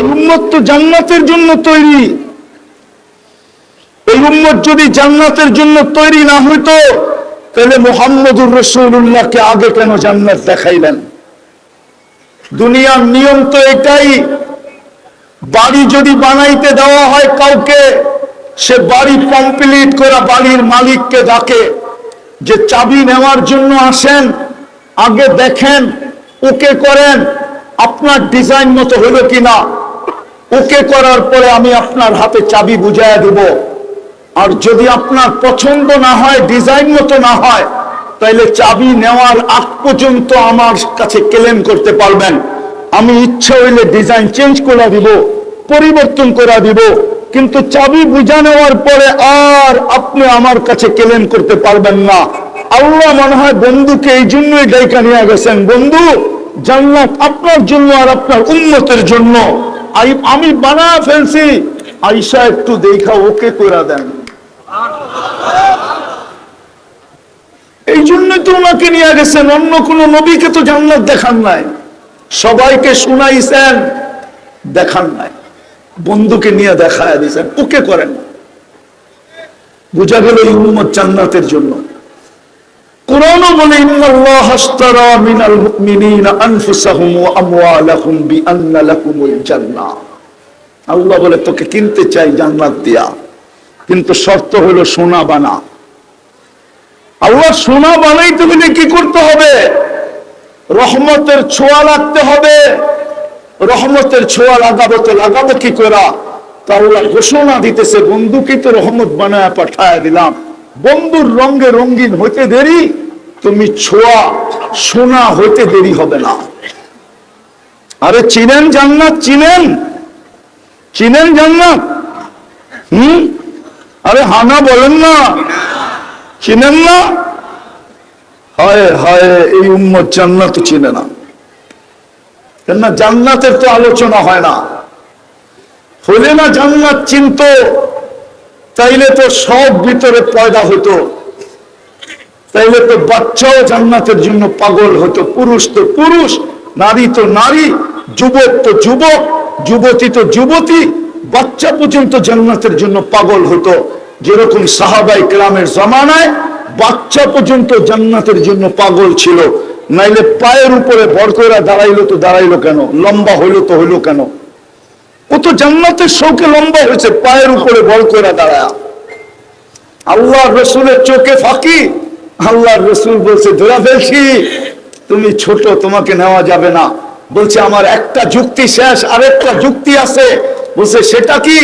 এই উম্মত তো জান্নাতের জন্য তৈরি। এই উম্মত যদি জান্নাতের জন্য তৈরি না হইতো, তাহলে মোহাম্মদুর রসুল্লাহকে আগে কেন জান্নাত দেখাইলেন? দুনিয়ার নিয়ম তো এটাই, বাড়ি যদি বানাইতে দেওয়া হয় কাউকে, সে বাড়ি কমপ্লিট করা বাড়ির মালিককে ডাকে, যে চাবি নেওয়ার জন্য আসেন, আগে দেখেন, ওকে করেন, আপনার ডিজাইন মতো হলো কিনা। ওকে করার পরে আমি আপনার হাতে চাবি বুঝাইয়া দেব। আর যদি আপনার পছন্দ না হয়, ডিজাইন মতো না হয়, তাইলে চাবি নেওয়ার আগ পর্যন্ত আমার কাছে ক্লেম করতে পারবেন। আমি ইচ্ছা হইলে ডিজাইন চেঞ্জ করে দিব, পরিবর্তন করে দিব, কিন্তু চাবি বুঝা নেওয়ার পরে আর আপনি আমার কাছে ক্লেম করতে পারবেন না। আল্লাহ মনে হয় বন্ধুকে এই জন্যই ডাইকা নিয়ে গেছেন। বন্ধু, জান্নাত আপনার জন্য আর আপনার উন্নতের জন্য। আমি বানা ফেলছি। আইসা একটু দেখা ওকে করে দেন। এই জন্য তো ওনাকে নিয়ে গেছেন, অন্য কোন নবীকে তো জান্নাত দেখান নাই। সবাইকে শুনাইছেন, দেখান নাই। বন্ধুকে নিয়ে দেখায় দিয়েছেন, ওকে করেন। বুঝা গেল এই জান্নাতের জন্য। কোরআনও বলে, ইন্নাল্লাহ মিনাল মুমিনিনা আনফুসাহুম ওয়া আমওয়ালাহুম বিআন্না লাকুমুল জান্নাহ আল্লাহ বলে, তোকে কিনতে চাই জান্নাত দিয়া। কিন্তু শর্ত হলো সোনা বানা। আল্লাহ সোনা বানাইতে হলে কি করতে হবে? রহমতের ছোঁয়া লাগতে হবে। রহমতের ছোঁয়া লাগাবো তো লাগাবো কি করা তা আল্লাহ ঘোষণা দিতেছে বন্ধুকে তো রহমত বানায় পাঠায় দিলাম। বন্ধুর রঙে রঙিন হইতে দেরি তুমি ছোঁয়া, সোনা হইতে দেরি হবে না। আরে চিনেন জান্নাত, চিনেন। চিনেন জান্নাত। হম? আরে হানা বলেন না। চিনেন না? হায় হায়, এই উম্মত জান্নাত চিনে না। কেননা জান্নাতের তো আলোচনা হয় না। হলে না জান্নাত চিনত, তাইলে তো সব ভিতরে পয়দা হতো তাইলে তো বাচ্চাও জান্নাতের জন্য পাগল হতো। পুরুষ তো পুরুষ, নারী তো নারী, যুবক তো যুবক, যুবতী তো যুবতী, বাচ্চা পর্যন্ত জান্নাতের জন্য পাগল হতো। যেরকম সাহাবাই গ্রামের জমানায় বাচ্চা পর্যন্ত জান্নাতের জন্য পাগল ছিল। নাইলে পায়ের উপরে ভর করে দাঁড়াইলো তো দাঁড়াইলো কেন? লম্বা হইল তো হইল কেন? ও তো জান্নাতের শোকে লম্বা হয়েছে, পায়ের উপরে ভর করে দাঁড়ায়। আল্লাহ রসুলের চোখে ফাঁকি। আল্লাহ রসুল বলছে, ধরা ফেলছি। তুমি ছোট, তোমাকে নেওয়া যাবে না। বলছে, আমার একটা যুক্তি শেষ, আরেকটা যুক্তি আছে। বলছে, সেটা কি?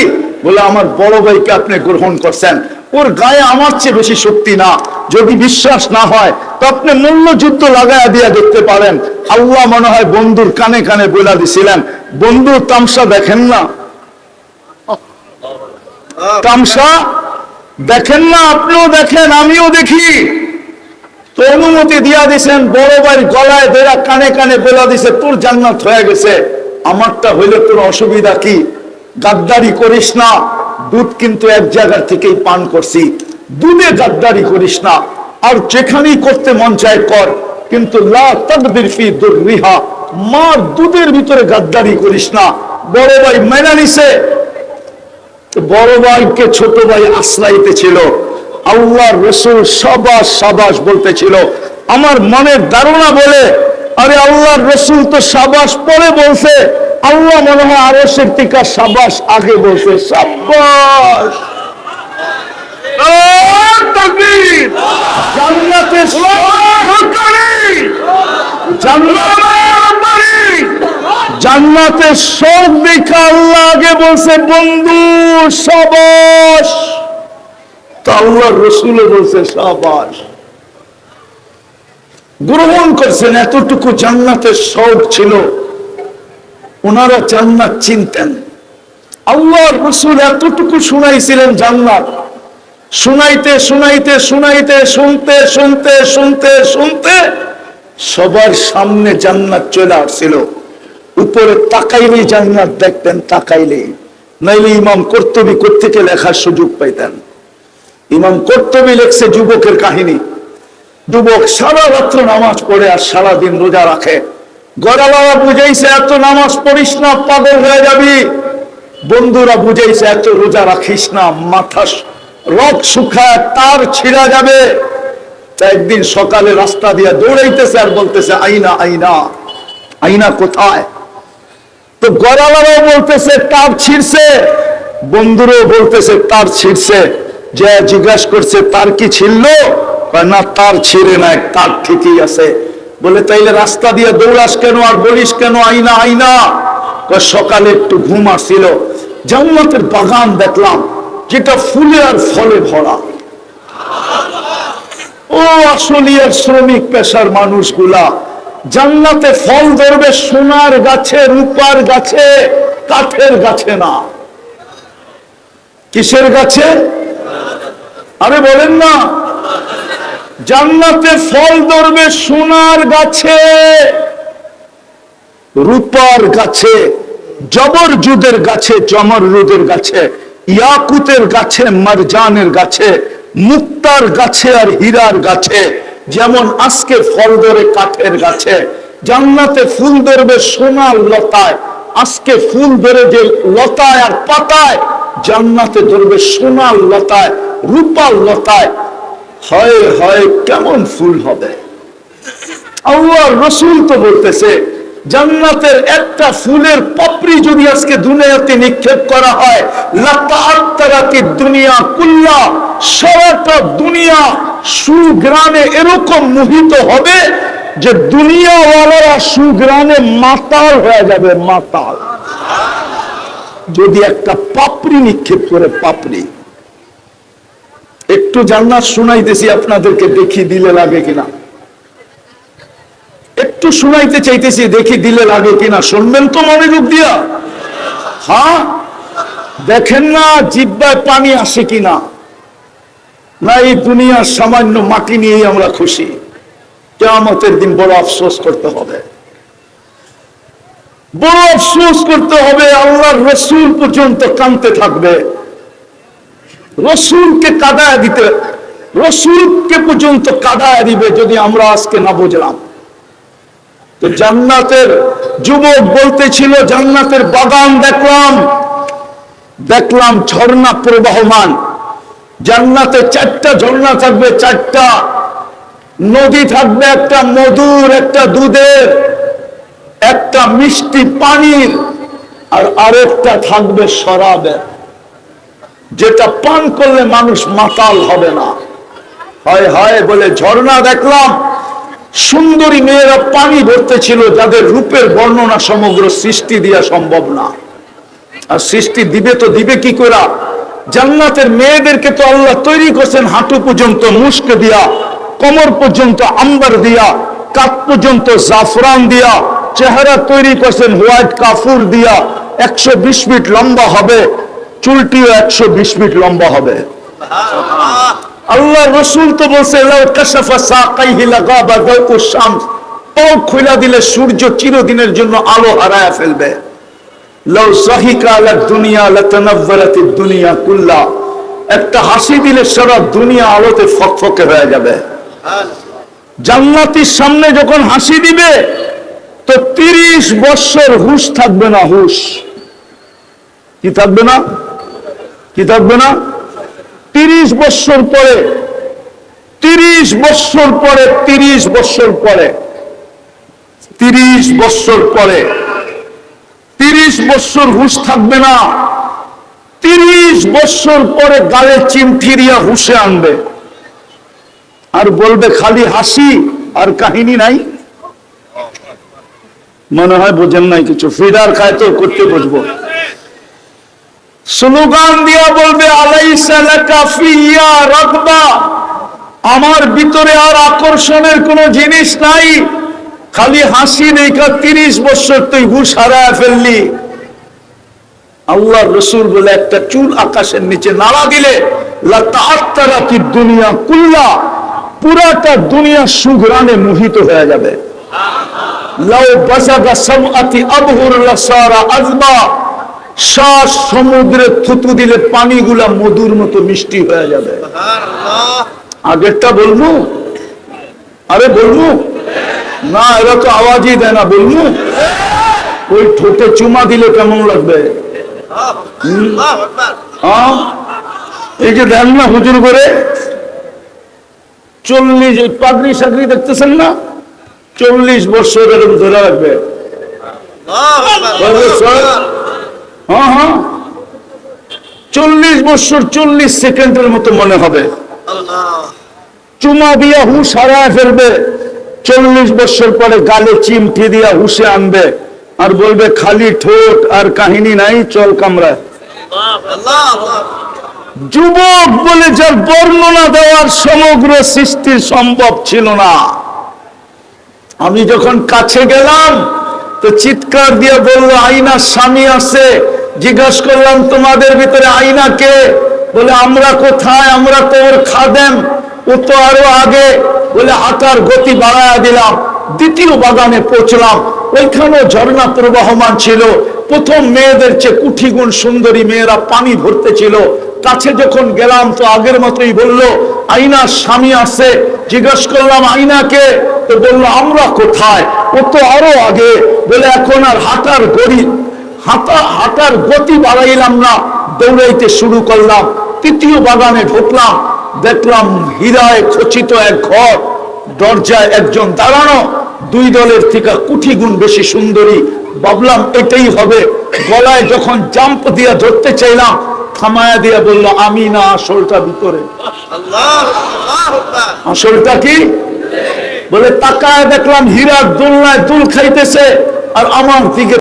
বলে, আমার বড় ভাইকে আপনি গ্রহণ করছেন। ওর গায়ে আমার চেয়ে বেশি শক্তি না। যদি বিশ্বাস না হয়, তো আপনি মূল্য যুদ্ধ লাগাইয়া দিয়ে দেখতে পারেন। আল্লাহ মনে হয় বন্ধুর কানে কানে বলে দিছিলেন। বন্ধুর তামসা দেখেন না? তামসা দেখেন না? আপনিও দেখেন, আমিও দেখি। অনুমতি দিয়া দিছেন, বড় ভাই গলায় দেরা কানে কানে বলা দিছে, তোর জান্নাত হয়ে গেছে। আমারটা হইলে তোর অসুবিধা কি? গাদ্দারি করিস না। দুধ কিন্তু এক জায়গার থেকেই পান করছি। দুধে গাদ্দারি করিস না। আর যেখানেই করতে মন চায় কর। কিন্তু দুররিহা, মার দুধের ভিতরে গাদ্দারি করিস না। বড় ভাই মেনে নিছে। বড় ভাইকে ছোট ভাই আশ্রাইতে ছিল আল্লাহ রসুল সবাস সাবাস বলতেছিল। আমার মনের ধারণা বলে, আরে আল্লাহ রসুল তো সাবাস পরে বলছে, আল্লাহ মনে হয় আরও টিকা সাবাস আগে বলছে, সাবাস। জান্নাতের সব দেখা আল্লাহ আগে বলছে, বন্ধু সাবাস। তা আল্লাহ রসুলে বলছে, সাবাস। গ্রহণ করছেন, এতটুকু জান্নাতের শখ ছিল। ওনারা জান্নাত চিনতেন। আল্লাহ রসুল এতটুকু শুনাইছিলেন জান্নাত। শুনাইতে শুনাইতে শুনাইতে, শুনতে শুনতে শুনতে শুনতে সবার সামনে জান্নাত চলে আসছিল। উপরে তাকাইলেই জান্নাত দেখতেন, তাকাইলেই। নাইলে ইমাম কর্তবী কোথেকে লেখার সুযোগ পাইতেন। ইমাম কর্তবী লেখছে যুবকের কাহিনী। যুবক সারা রাত্র নামাজ পড়ে আর সারা দিন রোজা রাখে। গড়ালারা বুঝাইছে, এত নামাজ পড়িস না, পাগল হয়ে যাবি। বন্ধুরা বুঝাইছে, এত রোজা রাখিস না মাথা রক শুকায়, তার ছিঁড়া যাবে। একদিন সকালে রাস্তা দিয়ে দৌড়াইতেছে আর বলতেছে, আইনা আইনা আইনা কোথায়? তো গড়ালারাও বলতেছে, তার ছিঁড়ছে। বন্ধুরাও বলতেছে, তার ছিঁড়ছে। যে জিজ্ঞাসা করছে, তার কি ছিল? না, তার ছিঁড়ে নাই, তার ঠিকই আছে। বলে, তাইলে রাস্তা দিয়ে দৌড়াস কেন আর বলিস কেন? আইনা আইনা। সকালে একটু ঘুম আসছিল জান্নাতের বাগান দেখলাম, যেটা ফুলে আর ফলে ভরা। ও আসলিয়ার শ্রমিক, পেশার মানুষগুলা, জান্নাতে ফল ধরবে সোনার গাছে, রূপার গাছে, কাঠের গাছে না। কিসের গাছে? আরে বলেন না। জান্নাতে ফল ধরবে সোনার গাছে, রূপার গাছে, জবর জুদের গাছে, জমর রুদের গাছে, ইয়াকুতের গাছে, মারজানের গাছে, মুক্তার গাছে আর হীরার গাছে, যেমন আজকে ফল ধরে কাঠের গাছে, জান্নাতে ফুল ধরবে সোনার লতায়, আজকে ফুল ধরে যে লতায় আর পাতায়, জান্নাতে ধরবে সোনার লতায় রূপার লতায়, হয় হয় কেমন ফুল হবে। আল্লাহ রসুল তো বলতেছে, জান্নাতের একটা ফুলের পাপড়ি যদি আজকে দুনিয়াতে নিক্ষেপ করা হয় লাতাআত্তারাতি দুনিয়া কুল্লা, সারাটা দুনিয়া সুগ্রামে এরকম মোহিত হবে যে দুনিয়াওয়ালারা সুগ্রামে মাতাল হয়ে যাবে, মাতাল। যদি একটা পাপড়ি নিক্ষেপ করে, পাপড়ি। একটু জান্নাত শুনাইতেছি, আপনাদেরকে দেখি দিলে লাগে কিনা। একটু শুনাইতে চাইতেছি, দেখি দিলে লাগে কিনা। শুনবেন তো মনোযোগ দিয়া। হ্যাঁ? দেখেন না, জিব্বায় পানি আসে কিনা। না, এই দুনিয়ার সামান্য মাটি নিয়েই আমরা খুশি। কেয়ামতের দিন বড় আফসোস করতে হবে। বড় আফসোস করতে হবে, আল্লাহর রসুল পর্যন্ত কানতে থাকবে। রসুলকে কাদায় দিতে, রসুলকে পর্যন্ত কাদায় দিবে যদি আমরা আজকে না বুঝলাম। তো জান্নাতের যুবক বলতেছিল, জান্নাতের বাগান দেখলাম দেখলাম ঝর্ণা প্রবাহমান। জান্নাতে চারটা ঝর্ণা থাকবে, চারটা নদী থাকবে, একটা মধুর, একটা দুধের, একটা মিষ্টি পানির, আর আরেকটা থাকবে শরাবের। যেটা পান করলে মানুষ মাতাল হবে না। হয় হয় বলে ঝর্ণা দেখলাম, সুন্দরী মেয়েরা পানি ভরতে ছিল যাদের রূপের বর্ণনা সমগ্র সৃষ্টি দিয়া সম্ভব না। আর সৃষ্টি দিবে তো দিবে কি করা জান্নাতের মেয়েদেরকে তো আল্লাহ তৈরি করছেন হাঁটু পর্যন্ত মুস্ক দিয়া, কোমর পর্যন্ত আম্বার দিয়া, কাত পর্যন্ত জাফরান দিয়া, চেহারা তৈরি করছেন হোয়াইট কাফুর দিয়া, একশো বিশ ফিট লম্বা হবে চুলটিও একশো বিশ লম্বা হবে। আল্লাহ রসুল তো বলছে দিলে সূর্য চিরদিনের জন্য আলো হারায় ফেলবে। একটা হাসি দিলে সারা দুনিয়া আলোতে ফকফকে হয়ে যাবে। জান্নাতির সামনে যখন হাসি দিবে, তো তিরিশ বছর হুশ থাকবে না হুশ। কি থাকবে না? কি থাকবে না? তিরিশ বৎসর পরে, তিরিশ বৎসর পরে, তিরিশ বছর পরে, তিরিশ বছর পরে, তিরিশ বছর হুশ থাকবে না। তিরিশ বছর পরে গালে চিমথিরিয়া হুশে আনবে। আর বলবে, খালি হাসি আর কাহিনী নাই। মনে হয় বোঝেন নাই কিছু। ফিডার খায় তো করতে বুঝব। স্লোগান দিয়া বলবে আমার ভিতরে আর আকর্ষণের কোন জিনিস নাই। খালি হাসি দেখা তিরিশ বছর তুই হুশ হারায় ফেললি। আল্লাহ রসুল বলে, একটা চুল আকাশের নিচে নাড়া দিলে কি দুনিয়া কুল্লা। পুরাটা দুনিয়া সুঘরানে মোহিত হয়ে যাবে। লাউ বাজাগা সামআতি আবহুর লাসারা আজবা শ্বাস সমুদ্রে থুতু দিলে পানিগুলা মধুর মতো মিষ্টি হয়ে যাবে। আগেরটা বলব? আরে বলব? না এরা তো আওয়াজই দেয় না বলব? ওই ঠোঁটে চুমা দিলে কেমন লাগবে? হ্যাঁ? এই যে দেন না হুজুর করে। চল্লিশ ওই পাগড়ি সাগরি দেখতেছেন না? চল্লিশ বছর এরকম ধরে রাখবে। চল্লিশ বছর চল্লিশ সেকেন্ডের মতো মনে হবে। চুমা দিয়া হুশ হারায় ফেলবে। চল্লিশ বছর পরে গালে চিমটি দিয়া হুশে আনবে। আর বলবে খালি ঠোঁট আর কাহিনী নাই চল কামরায়। যুবক বলে যার বর্ণনা দেওয়ার সমগ্র সৃষ্টির সম্ভব ছিল না। আমি যখন কাছে গেলাম তো চিৎকার দিয়ে বলল আইনার স্বামী আছে জিজ্ঞাসা করলাম, তোমাদের ভিতরে আইনা কে? বলে, আমরা কোথায়? আমরা তো ওর খাদেম। ও তো আরও আগে বলে হাঁটার গতি বাড়ায় দিলাম। দ্বিতীয় বাগানে পৌঁছলাম। ওইখানেও ঝর্ণা প্রবাহমান ছিল। প্রথম মেয়েদের চেয়ে কুঠিগুণ সুন্দরী মেয়েরা পানি ভরতে ছিল কাছে যখন গেলাম, তো আগের মতোই বলল আইনার স্বামী আছে। জিজ্ঞেস করলাম আইনাকে তো বলল, আমরা কোথায়? ও তো আরও আগে বলে, এখন আর হাঁটার গড়ি হাঁটা হাঁটার গতি বাড়াইলাম না, দৌড়াইতে শুরু করলাম, তৃতীয় বাগানে ঢুকলাম, দেখলাম হীরায় খচিত এক ঘর, দরজায় একজন দাঁড়ানো, দুই দলের থেকে কুঠি গুণ বেশি সুন্দরী। ভাবলাম এটাই হবে। গলায় যখন জাম্প দিয়া ধরতে চাইলাম, থামায়া দিয়া বলল, আমি না, আসলটা ভিতরে। আসলটা কি? বলে, তাকায় দেখলাম হীরার দোলনায় দুল খাইতেছে, আর আমার দিকে